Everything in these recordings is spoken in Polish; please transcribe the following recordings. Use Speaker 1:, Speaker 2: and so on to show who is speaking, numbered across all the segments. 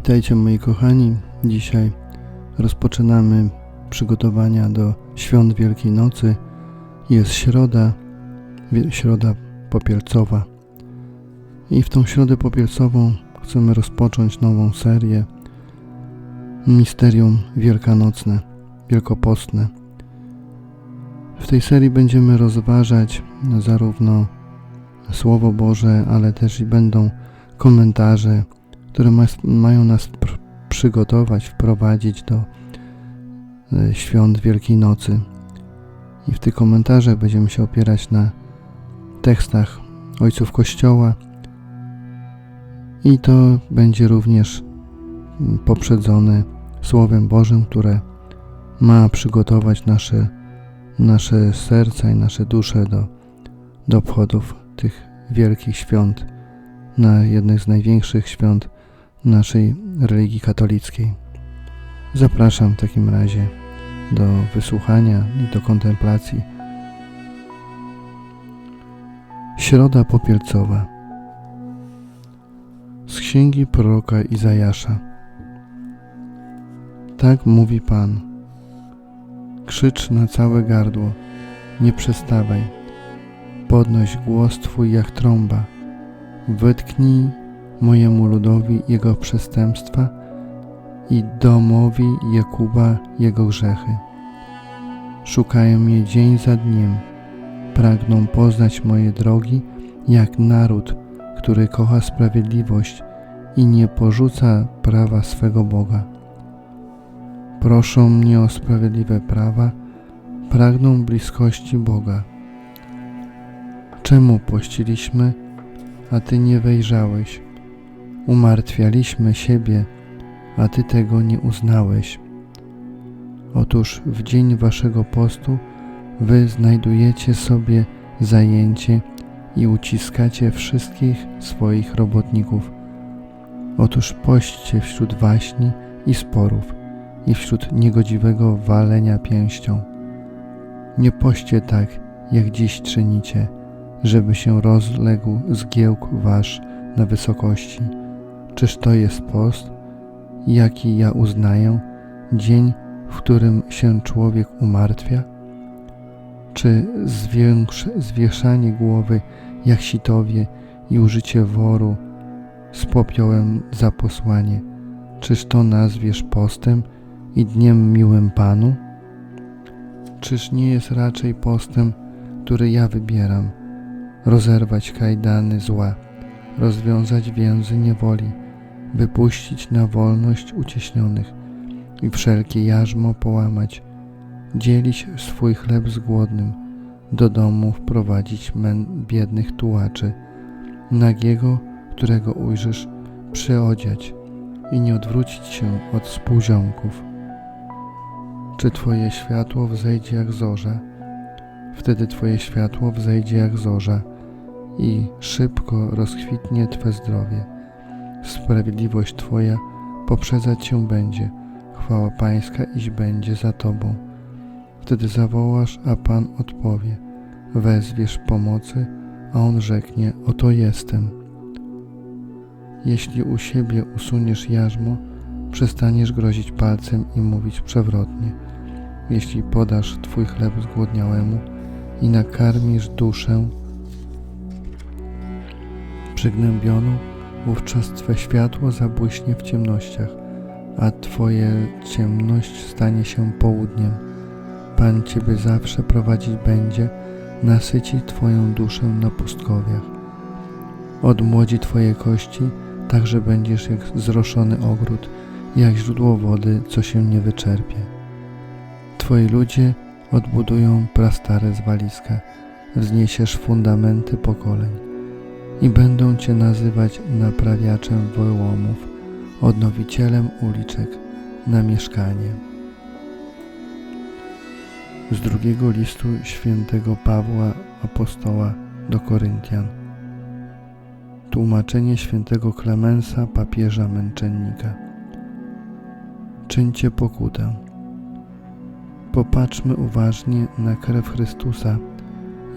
Speaker 1: Witajcie moi kochani. Dzisiaj rozpoczynamy przygotowania do świąt Wielkiej Nocy. Jest środa, środa popielcowa. I w tą środę popielcową chcemy rozpocząć nową serię Misterium Wielkanocne, Wielkopostne. W tej serii będziemy rozważać zarówno Słowo Boże, ale też i będą komentarze, które ma, mają nas pr- przygotować, wprowadzić do e, świąt Wielkiej Nocy. I w tych komentarzach będziemy się opierać na tekstach ojców Kościoła i to będzie również mm, poprzedzone Słowem Bożym, które ma przygotować nasze, nasze serca i nasze dusze do, do obchodów tych wielkich świąt, na jednych z największych świąt naszej religii katolickiej. Zapraszam w takim razie do wysłuchania i do kontemplacji. Środa Popielcowa z księgi proroka Izajasza. Tak mówi Pan. Krzycz na całe gardło, nie przestawaj. Podnoś głos Twój jak trąba. Wytknij mojemu ludowi jego przestępstwa i domowi Jakuba jego grzechy. Szukają mnie dzień za dniem, pragną poznać moje drogi, jak naród, który kocha sprawiedliwość i nie porzuca prawa swego Boga. Proszą mnie o sprawiedliwe prawa, pragną bliskości Boga. Czemu pościliśmy, a Ty nie wejrzałeś? Umartwialiśmy siebie, a Ty tego nie uznałeś. Otóż w dzień Waszego postu Wy znajdujecie sobie zajęcie i uciskacie wszystkich swoich robotników. Otóż pośćcie wśród waśni i sporów i wśród niegodziwego walenia pięścią. Nie poście tak, jak dziś czynicie, żeby się rozległ zgiełk wasz na wysokości. Czyż to jest post, jaki ja uznaję, dzień, w którym się człowiek umartwia? Czy zwieszanie głowy jak sitowie i użycie woru z popiołem za posłanie, czyż to nazwiesz postem i dniem miłym Panu? Czyż nie jest raczej postem, który ja wybieram, rozerwać kajdany zła, rozwiązać więzy niewoli, wypuścić na wolność ucieśnionych i wszelkie jarzmo połamać, dzielić swój chleb z głodnym, do domu wprowadzić mę biednych tułaczy, nagiego, którego ujrzysz, przyodziać i nie odwrócić się od spółziomków. Czy Twoje światło wzejdzie jak zorza? Wtedy Twoje światło wzejdzie jak zorza i szybko rozkwitnie Twe zdrowie. Sprawiedliwość Twoja poprzedzać Cię będzie, chwała Pańska iść będzie za Tobą. Wtedy zawołasz, a Pan odpowie. Wezwiesz pomocy, a On rzeknie, oto jestem. Jeśli u siebie usuniesz jarzmo, przestaniesz grozić palcem i mówić przewrotnie. Jeśli podasz Twój chleb zgłodniałemu i nakarmisz duszę przygnębioną, wówczas Twe światło zabłyśnie w ciemnościach, a Twoje ciemność stanie się południem. Pan Ciebie zawsze prowadzić będzie, nasyci Twoją duszę na pustkowiach. Odmłodzi Twoje kości, tak że będziesz jak zroszony ogród, jak źródło wody, co się nie wyczerpie. Twoi ludzie odbudują prastare zwaliska, wzniesiesz fundamenty pokoleń i będą Cię nazywać naprawiaczem wyłomów, odnowicielem uliczek na mieszkanie. Z drugiego listu świętego Pawła Apostoła do Koryntian. Tłumaczenie świętego Klemensa, papieża męczennika. Czyńcie pokutę. Popatrzmy uważnie na krew Chrystusa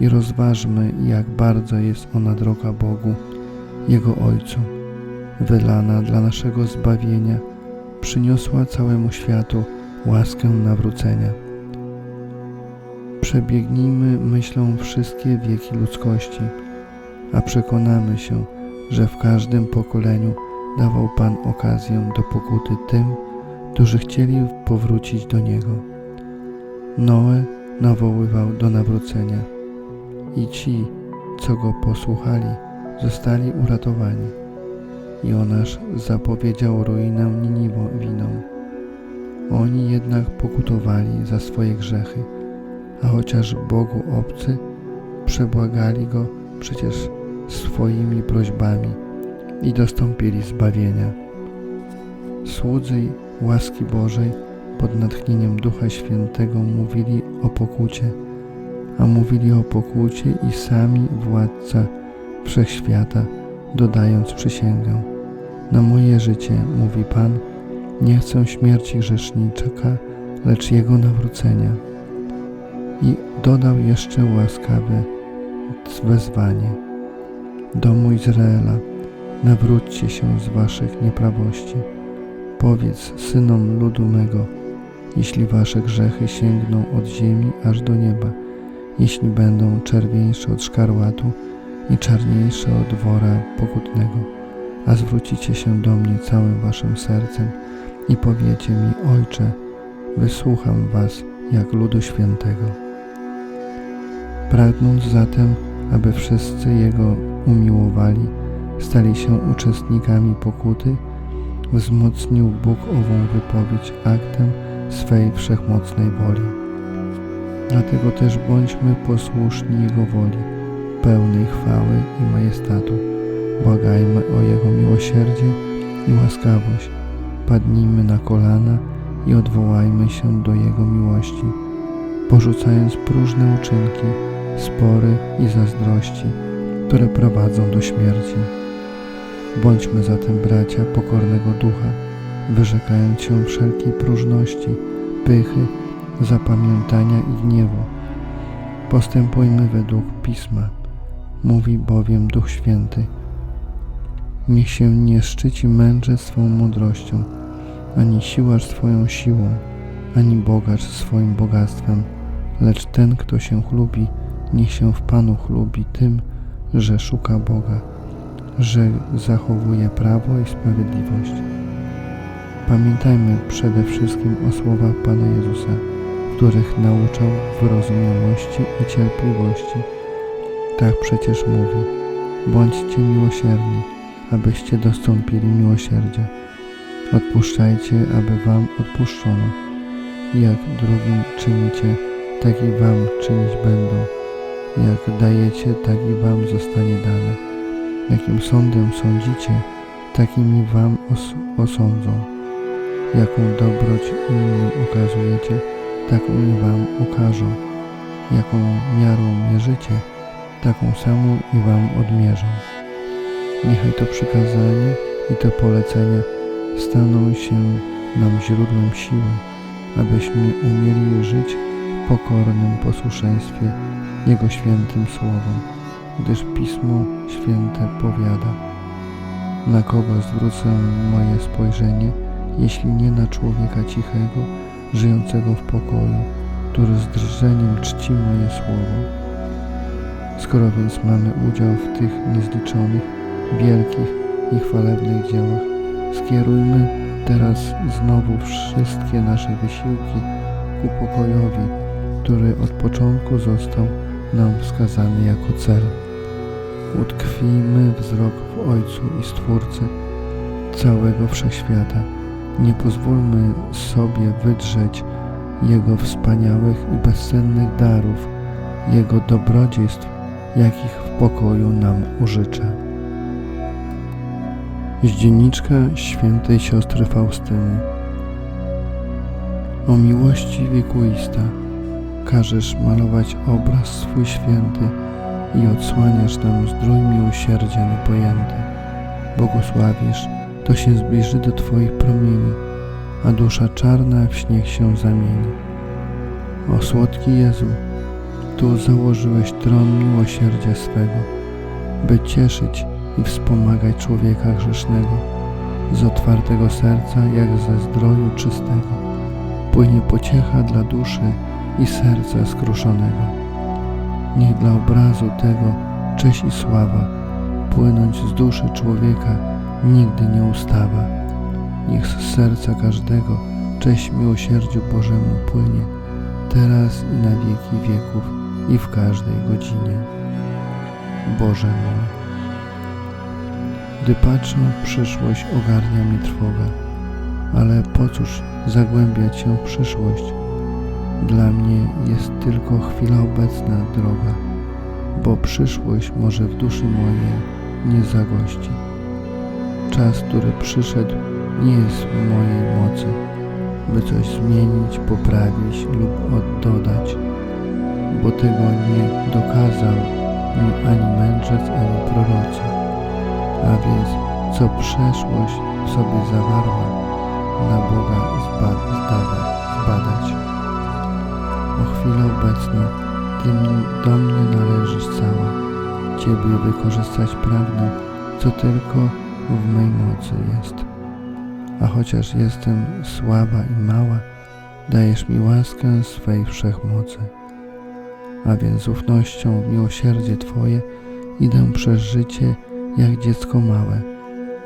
Speaker 1: i rozważmy, jak bardzo jest ona droga Bogu, Jego Ojcu. wylana dla naszego zbawienia, przyniosła całemu światu łaskę nawrócenia. Przebiegnijmy myślą wszystkie wieki ludzkości, a przekonamy się, że w każdym pokoleniu dawał Pan okazję do pokuty tym, którzy chcieli powrócić do Niego. Noe nawoływał do nawrócenia i ci, co go posłuchali, zostali uratowani. Jonasz zapowiedział ruinę Niniwowinom. Oni jednak pokutowali za swoje grzechy, a chociaż Bogu obcy, przebłagali Go przecież swoimi prośbami i dostąpili zbawienia. Słudzy łaski Bożej pod natchnieniem Ducha Świętego mówili o pokucie, a mówili o pokucie i sami władca wszechświata, dodając przysięgę. Na moje życie, mówi Pan, nie chcę śmierci grzeszniczaka, lecz jego nawrócenia. I dodał jeszcze łaskawe wezwanie. Domu Izraela, nawróćcie się z waszych nieprawości. Powiedz synom ludu mego, jeśli wasze grzechy sięgną od ziemi aż do nieba, jeśli będą czerwieńsze od szkarłatu i czarniejsze od wora pokutnego, a zwrócicie się do mnie całym waszym sercem i powiecie mi, Ojcze, wysłucham was jak ludu świętego. Pragnąc zatem, aby wszyscy Jego umiłowali, stali się uczestnikami pokuty, wzmocnił Bóg ową wypowiedź aktem swej wszechmocnej woli. Dlatego też bądźmy posłuszni Jego woli, pełnej chwały i majestatu. Błagajmy o Jego miłosierdzie i łaskawość. Padnijmy na kolana i odwołajmy się do Jego miłości, porzucając próżne uczynki, spory i zazdrości, które prowadzą do śmierci. Bądźmy zatem bracia pokornego ducha, wyrzekając się wszelkiej próżności, pychy, zapamiętania i gniewu. Postępujmy według Pisma, mówi bowiem Duch Święty. Niech się nie szczyci mędrzec swą mądrością, ani siłacz swoją siłą, ani bogacz swoim bogactwem, lecz ten, kto się chlubi, niech się w Panu chlubi tym, że szuka Boga, że zachowuje prawo i sprawiedliwość. Pamiętajmy przede wszystkim o słowach Pana Jezusa, których nauczał wyrozumiałości i cierpliwości. Tak przecież mówi: bądźcie miłosierni, abyście dostąpili miłosierdzia. Odpuszczajcie, aby wam odpuszczono. Jak drugim czynicie, tak i wam czynić będą. Jak dajecie, tak i wam zostanie dane. Jakim sądem sądzicie, takimi wam os osądzą. Jaką dobroć innym okazujecie, taką wam okażą. Jaką miarą mierzycie, taką samą i wam odmierzą. Niechaj to przykazanie i to polecenie staną się nam źródłem siły, abyśmy umieli żyć w pokornym posłuszeństwie Jego świętym słowom, gdyż Pismo Święte powiada Na kogo zwrócę moje spojrzenie, jeśli nie na człowieka cichego, żyjącego w pokoju, który z drżeniem czci moje słowo. Skoro więc mamy udział w tych niezliczonych, wielkich i chwalebnych dziełach, skierujmy teraz znowu wszystkie nasze wysiłki ku pokojowi, który od początku został nam wskazany jako cel. Utkwijmy wzrok w Ojcu i Stwórcy całego wszechświata. Nie pozwólmy sobie wydrzeć Jego wspaniałych i bezcennych darów, Jego dobrodziejstw, jakich w pokoju nam użycza. Z dzienniczka świętej siostry Faustyny O miłości wiekuista każesz malować obraz swój święty i odsłaniasz nam zdrój miłosierdzia niepojęty. Błogosławisz, to się zbliży do Twoich promieni, a dusza czarna w śnieg się zamieni. O słodki Jezu, Tu założyłeś tron miłosierdzia swego, by cieszyć i wspomagaj człowieka grzesznego. Z otwartego serca, jak ze zdroju czystego, płynie pociecha dla duszy i serca skruszonego. Niech dla obrazu tego cześć i sława płynąć z duszy człowieka nigdy nie ustawa. Niech z serca każdego cześć miłosierdziu Bożemu płynie, teraz i na wieki wieków i w każdej godzinie. Boże mój. Gdy patrzę w przyszłość, ogarnia mnie trwoga, ale po cóż zagłębiać się w przyszłość? Dla mnie jest tylko chwila obecna droga, bo przyszłość może w duszy mojej nie zagości. Czas, który przyszedł, nie jest w mojej mocy, by coś zmienić, poprawić lub oddodać, bo tego nie dokazał mi ani mędrzec, ani prorocy. A więc, co przeszłość sobie zawarła, na Boga zbad, zdawa, zbadać. O chwilę obecną, Ty do mnie należysz cała. Ciebie wykorzystać pragnę, co tylko w mej mocy jest. A chociaż jestem słaba i mała, dajesz mi łaskę swej wszechmocy. A więc z ufnością w miłosierdzie Twoje idę przez życie jak dziecko małe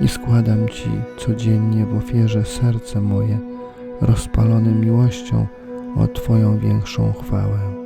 Speaker 1: i składam Ci codziennie w ofierze serce moje, rozpalone miłością o Twoją większą chwałę.